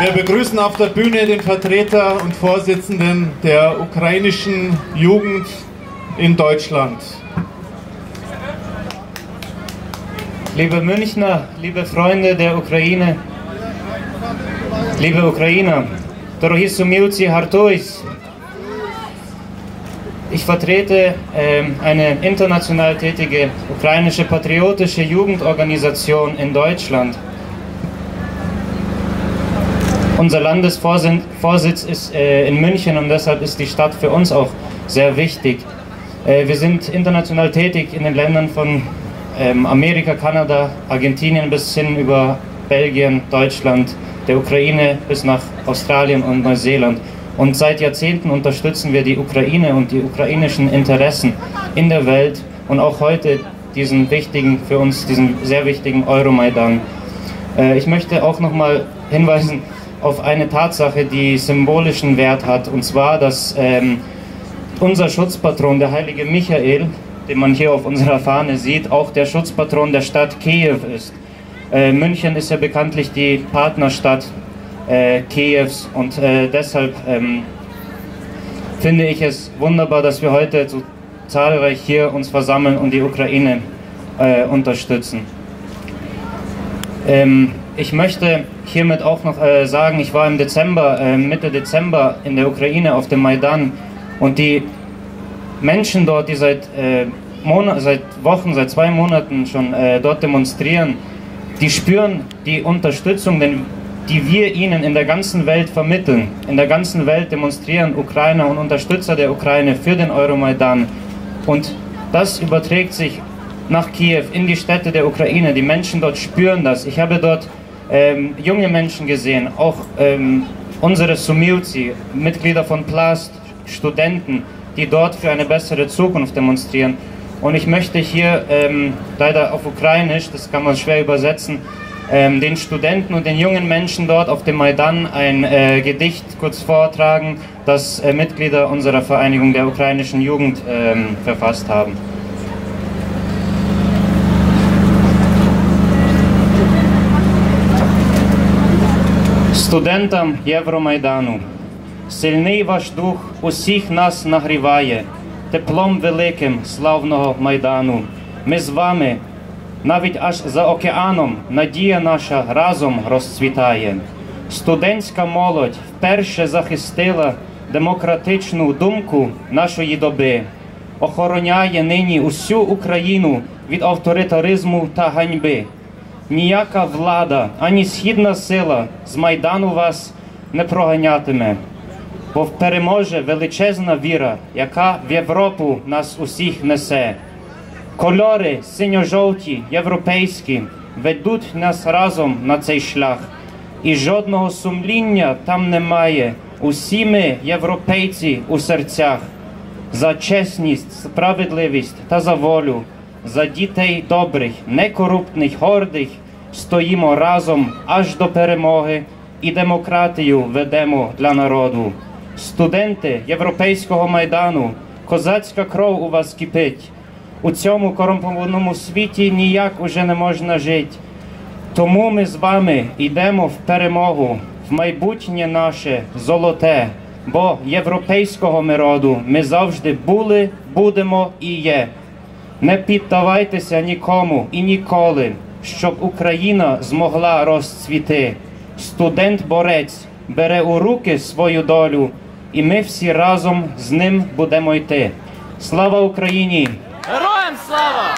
Wir begrüßen auf der Bühne den Vertreter und Vorsitzenden der ukrainischen Jugend in Deutschland. Liebe Münchner, liebe Freunde der Ukraine, liebe Ukrainer, дорогі сумівці, гартуйсь! Ich vertrete ähm, eine international tätige ukrainische patriotische Jugendorganisation in Deutschland. Unser Landesvorsitz ist äh, in München und deshalb ist die Stadt für uns auch sehr wichtig. Äh, wir sind international tätig in den Ländern von ähm, Amerika, Kanada, Argentinien bis hin über Belgien, Deutschland, der Ukraine bis nach Australien und Neuseeland. Und seit Jahrzehnten unterstützen wir die Ukraine und die ukrainischen Interessen in der Welt und auch heute diesen wichtigen, für uns diesen sehr wichtigen Euromaidan. Äh, ich möchte auch nochmal hinweisen, auf eine Tatsache, die symbolischen Wert hat, und zwar, dass ähm, unser Schutzpatron, der heilige Michael, den man hier auf unserer Fahne sieht, auch der Schutzpatron der Stadt Kiew ist. Äh, München ist ja bekanntlich die Partnerstadt äh, Kiews und äh, deshalb ähm, finde ich es wunderbar, dass wir heute so zahlreich hier uns versammeln und die Ukraine äh, unterstützen. Ähm, ich möchte hiermit auch noch äh, sagen, ich war im Dezember, äh, Mitte Dezember in der Ukraine auf dem Maidan und die Menschen dort, die seit, äh, seit Wochen, seit zwei Monaten schon äh, dort demonstrieren, die spüren die Unterstützung, denn, die wir ihnen in der ganzen Welt vermitteln. In der ganzen Welt demonstrieren Ukrainer und Unterstützer der Ukraine für den Euromaidan. Und das überträgt sich nach Kiew, in die Städte der Ukraine. Die Menschen dort spüren das. Ich habe dort ähm, junge Menschen gesehen, auch ähm, unsere Sumilzi, Mitglieder von Plast, Studenten, die dort für eine bessere Zukunft demonstrieren. Und ich möchte hier ähm, leider auf Ukrainisch, das kann man schwer übersetzen, ähm, den Studenten und den jungen Menschen dort auf dem Maidan ein äh, Gedicht kurz vortragen, das äh, Mitglieder unserer Vereinigung der ukrainischen Jugend ähm, verfasst haben. Студентам Євромайдану, сильний ваш дух усіх нас нагріває, теплом великим славного майдану. Ми з вами, навіть аж за океаном, надія наша разом розцвітає. Студентська молодь вперше захистила демократичну думку нашої доби, охороняє нині усю Україну від авторитаризму та ганьби ніяка влада, ані східна сила з майдану вас не проганятиме, бо переможе величезна віра, яка в Європу нас усіх несе. Кольори синьо-жовті, європейські ведуть нас разом на цей шлях, і жодного сумління там немає. Усі ми, європейці, у серцях, за чесність, справедливість та за волю за дітей добрих, некорупних, гордих, стоїмо разом аж до перемоги і демократію ведемо для народу. Студенти Європейського майдану, козацька кров у вас кипить. У цьому корумпованому світі ніяк уже не можна жити. Тому ми з вами йдемо в перемогу, в майбутнє наше золоте, бо європейського ми роду ми завжди були, будемо і є. Не піддавайтеся нікому і ніколи, щоб Україна змогла розцвіти. Студент-борець бере у руки свою долю, і ми всі разом з ним будемо йти. Слава Україні! Героям слава!